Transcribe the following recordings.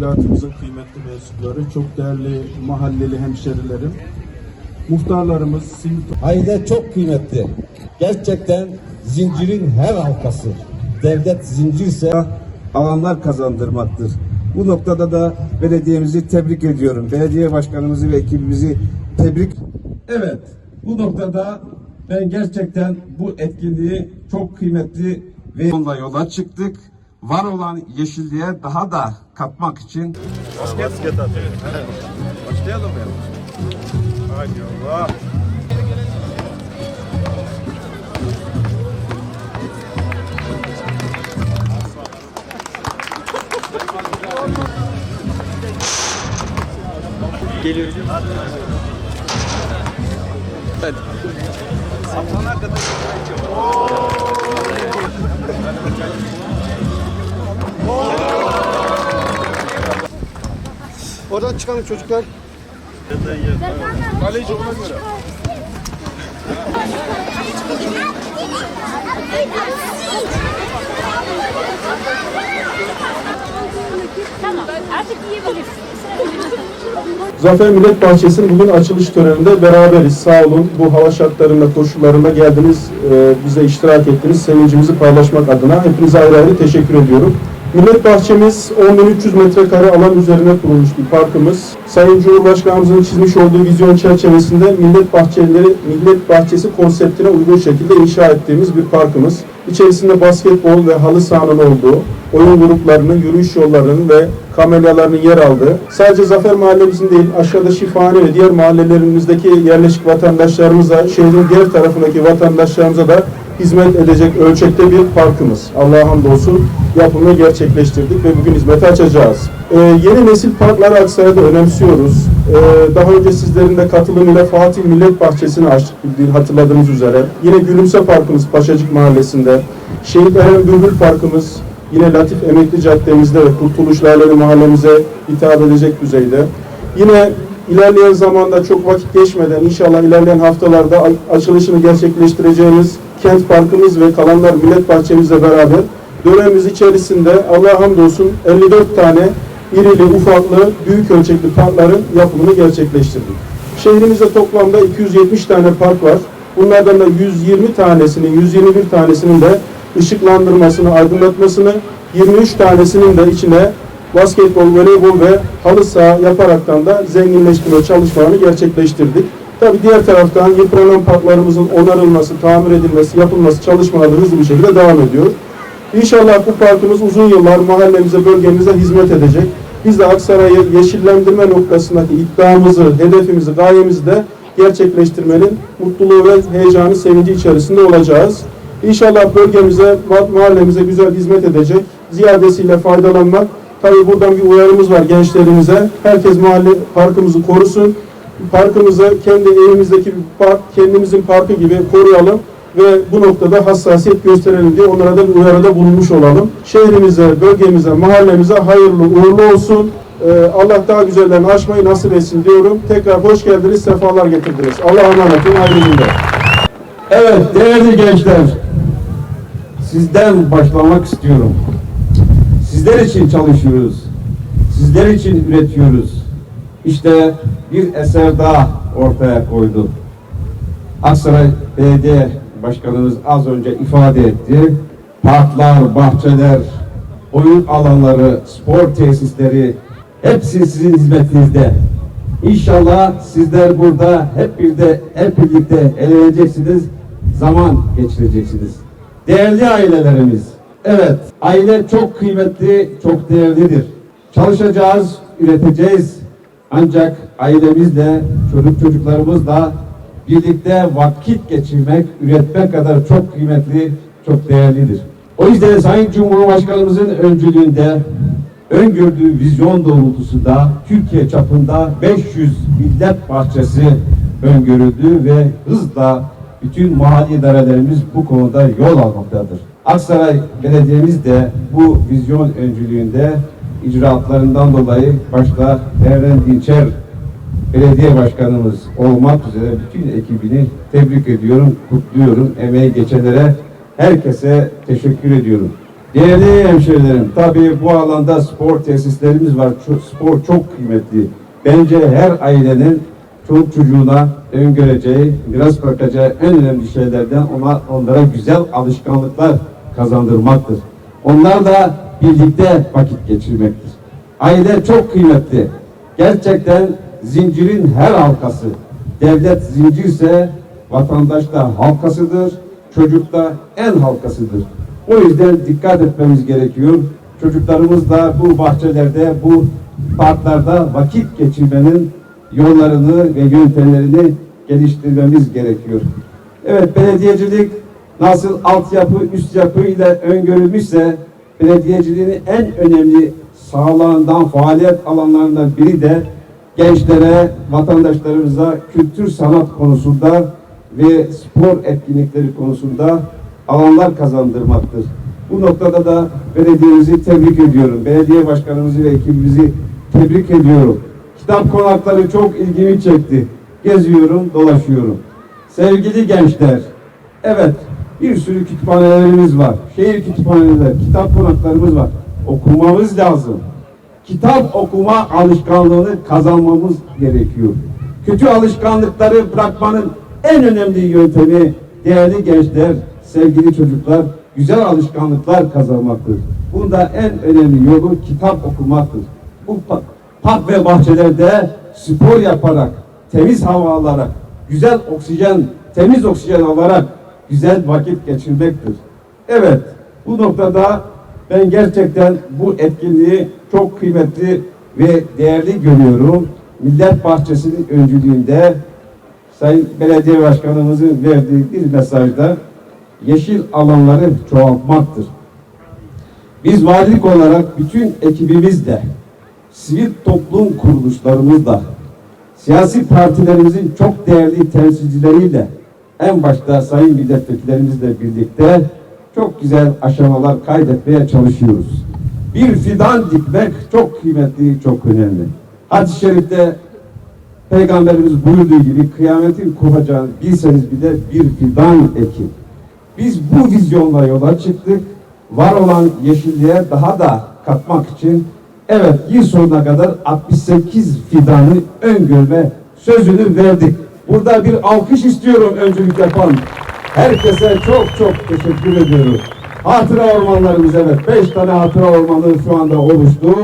Teşkilatımızın kıymetli mensupları, çok değerli mahalleli hemşerilerim, muhtarlarımız, simit Aile çok kıymetli. Gerçekten zincirin her halkası. Devlet zincirse alanlar kazandırmaktır. Bu noktada da belediyemizi tebrik ediyorum. Belediye başkanımızı ve ekibimizi tebrik. Evet, bu noktada ben gerçekten bu etkinliği çok kıymetli ve onunla yola çıktık. Var olan yeşilliğe daha da katmak için Başlayalım ya. Haydi Allah. Oradan çıkalım çocuklar. Kaleci ona göre. Tamam artık yiyebilirsiniz. Zafer Millet Bahçesi'nin bugün açılış töreninde beraberiz. Sağ olun bu hava şartlarında, koşullarında geldiniz, e, bize iştirak ettiniz. Sevincimizi paylaşmak adına hepinize ayrı ayrı teşekkür ediyorum. Millet Bahçemiz 10.300 metrekare alan üzerine kurulmuş bir parkımız. Sayın Cumhurbaşkanımızın çizmiş olduğu vizyon çerçevesinde Millet Bahçeleri, Millet Bahçesi konseptine uygun şekilde inşa ettiğimiz bir parkımız. İçerisinde basketbol ve halı sahanın olduğu, oyun gruplarının, yürüyüş yollarının ve kamelyalarının yer aldığı, sadece Zafer Mahallemizin değil, aşağıda Şifahane ve diğer mahallelerimizdeki yerleşik vatandaşlarımıza, şehrin diğer tarafındaki vatandaşlarımıza da hizmet edecek ölçekte bir parkımız. Allah'a hamdolsun yapımını gerçekleştirdik ve bugün hizmete açacağız. Ee, yeni nesil parkları Aksaray'da önemsiyoruz. Ee, daha önce sizlerin de katılımıyla Fatih Millet Bahçesi'ni açtık bildiğin hatırladığınız üzere. Yine Gülümse Parkımız Paşacık Mahallesi'nde. Şehit Eren Bülbül Parkımız yine Latif Emekli Caddemizde ve Kurtuluş Laleli Mahallemize hitap edecek düzeyde. Yine ilerleyen zamanda çok vakit geçmeden inşallah ilerleyen haftalarda açılışını gerçekleştireceğimiz kent parkımız ve kalanlar millet bahçemizle beraber dönemimiz içerisinde Allah'a hamdolsun 54 tane irili ufaklı büyük ölçekli parkların yapımını gerçekleştirdik. Şehrimizde toplamda 270 tane park var. Bunlardan da 120 tanesinin, 121 tanesinin de ışıklandırmasını, aydınlatmasını, 23 tanesinin de içine basketbol, voleybol ve halı saha yaparaktan da zenginleştirme çalışmalarını gerçekleştirdik. Tabi diğer taraftan yıpranan parklarımızın onarılması, tamir edilmesi, yapılması çalışmaları hızlı bir şekilde devam ediyor. İnşallah bu parkımız uzun yıllar mahallemize, bölgemize hizmet edecek. Biz de Aksaray'ı yeşillendirme noktasındaki iddiamızı, hedefimizi, gayemizi de gerçekleştirmenin mutluluğu ve heyecanı, sevinci içerisinde olacağız. İnşallah bölgemize, ma- mahallemize güzel hizmet edecek, ziyadesiyle faydalanmak. Tabii buradan bir uyarımız var gençlerimize. Herkes mahalle parkımızı korusun. Parkımızı kendi evimizdeki bir park, kendimizin parkı gibi koruyalım ve bu noktada hassasiyet gösterelim diye onlara da uyarıda bulunmuş olalım. Şehrimize, bölgemize, mahallemize hayırlı uğurlu olsun. Ee, Allah daha güzellerini aşmayı nasip etsin diyorum. Tekrar hoş geldiniz, sefalar getirdiniz. Allah'a emanet olun. Evet değerli gençler. Sizden başlamak istiyorum. Sizler için çalışıyoruz. Sizler için üretiyoruz. İşte bir eser daha ortaya koydu. Aksaray Belediye Başkanımız az önce ifade etti. Parklar, bahçeler, oyun alanları, spor tesisleri hepsi sizin hizmetinizde. İnşallah sizler burada hep bir de hep birlikte eğleneceksiniz, zaman geçireceksiniz. Değerli ailelerimiz, evet aile çok kıymetli, çok değerlidir. Çalışacağız, üreteceğiz. Ancak ailemizle, çocuk çocuklarımızla birlikte vakit geçirmek, üretmek kadar çok kıymetli, çok değerlidir. O yüzden Sayın Cumhurbaşkanımızın öncülüğünde öngördüğü vizyon doğrultusunda Türkiye çapında 500 millet bahçesi öngörüldü ve hızla bütün mahalli idarelerimiz bu konuda yol almaktadır. Aksaray Belediye'miz de bu vizyon öncülüğünde icraatlarından dolayı başta Eren Dinçer Belediye Başkanımız olmak üzere bütün ekibini tebrik ediyorum, kutluyorum. Emeği geçenlere herkese teşekkür ediyorum. Değerli hemşehrilerim, tabii bu alanda spor tesislerimiz var. Spor çok kıymetli. Bence her ailenin çoluk çocuğuna öngöreceği, miras bırakacağı en önemli şeylerden ona, onlara güzel alışkanlıklar kazandırmaktır. Onlar da birlikte vakit geçirmektir. Aile çok kıymetli. Gerçekten zincirin her halkası. Devlet zincirse vatandaş da halkasıdır, çocuk da en halkasıdır. O yüzden dikkat etmemiz gerekiyor. Çocuklarımız da bu bahçelerde, bu parklarda vakit geçirmenin yollarını ve yöntemlerini geliştirmemiz gerekiyor. Evet belediyecilik nasıl altyapı, üst yapı ile öngörülmüşse belediyeciliğin en önemli sahalarından, faaliyet alanlarından biri de gençlere, vatandaşlarımıza kültür sanat konusunda ve spor etkinlikleri konusunda alanlar kazandırmaktır. Bu noktada da belediyemizi tebrik ediyorum. Belediye başkanımızı ve ekibimizi tebrik ediyorum. Kitap konakları çok ilgimi çekti. Geziyorum, dolaşıyorum. Sevgili gençler, evet bir sürü kütüphanelerimiz var. Şehir kütüphaneleri, kitap konaklarımız var. Okumamız lazım. Kitap okuma alışkanlığını kazanmamız gerekiyor. Kötü alışkanlıkları bırakmanın en önemli yöntemi değerli gençler, sevgili çocuklar, güzel alışkanlıklar kazanmaktır. Bunda en önemli yolu kitap okumaktır. Bu pa- park ve bahçelerde spor yaparak, temiz hava alarak, güzel oksijen, temiz oksijen alarak güzel vakit geçirmektir. Evet, bu noktada ben gerçekten bu etkinliği çok kıymetli ve değerli görüyorum. Millet Bahçesi'nin öncülüğünde Sayın Belediye Başkanımızın verdiği bir mesajda yeşil alanları çoğaltmaktır. Biz valilik olarak bütün ekibimizle, sivil toplum kuruluşlarımızla, siyasi partilerimizin çok değerli temsilcileriyle, en başta sayın milletvekillerimizle birlikte çok güzel aşamalar kaydetmeye çalışıyoruz. Bir fidan dikmek çok kıymetli, çok önemli. Hadis-i şerifte Peygamberimiz buyurduğu gibi kıyametin kopacağını bilseniz bile bir fidan ekin. Biz bu vizyonla yola çıktık. Var olan yeşilliğe daha da katmak için evet yıl sonuna kadar 68 fidanı öngörme sözünü verdik. Burada bir alkış istiyorum öncülük yapan. Herkese çok çok teşekkür ediyorum. Hatıra ormanlarımız evet 5 tane hatıra ormanı şu anda oluştu.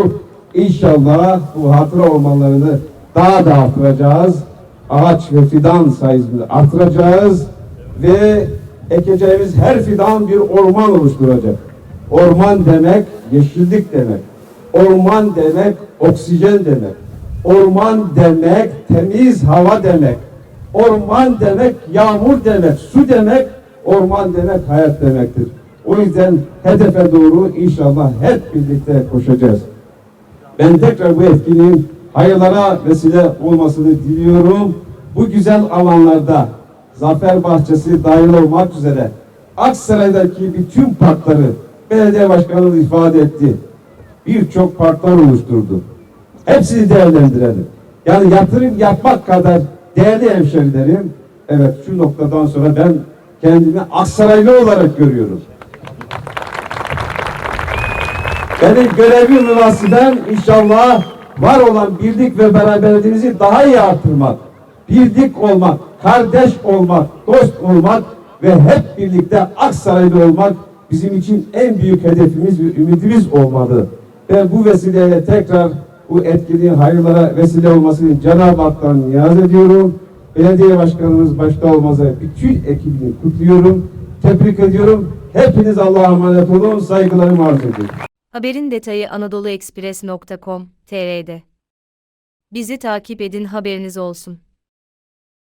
İnşallah bu hatıra ormanlarını daha da artıracağız. Ağaç ve fidan sayısını artıracağız ve ekeceğimiz her fidan bir orman oluşturacak. Orman demek yeşillik demek. Orman demek oksijen demek. Orman demek temiz hava demek. Orman demek yağmur demek, su demek, orman demek hayat demektir. O yüzden hedefe doğru inşallah hep birlikte koşacağız. Ben tekrar bu etkinliğin hayırlara vesile olmasını diliyorum. Bu güzel alanlarda Zafer Bahçesi dahil olmak üzere Aksaray'daki bütün parkları belediye başkanımız ifade etti. Birçok parklar oluşturdu. Hepsini değerlendirelim. Yani yatırım yapmak kadar değerli hemşerilerim, evet şu noktadan sonra ben kendimi Aksaraylı olarak görüyorum. Benim görevim münasıben inşallah var olan birlik ve beraberliğimizi daha iyi artırmak, birlik olmak, kardeş olmak, dost olmak ve hep birlikte Aksaraylı olmak bizim için en büyük hedefimiz ve ümidimiz olmalı. Ben bu vesileyle tekrar bu etkinliğin hayırlara vesile olmasını Cenab-ı Hak'tan niyaz ediyorum. Belediye başkanımız başta olmazsa bütün ekibini kutluyorum. Tebrik ediyorum. Hepiniz Allah'a emanet olun. Saygılarımı arz ediyorum. Haberin detayı anadoluekspres.com.tr'de. Bizi takip edin haberiniz olsun.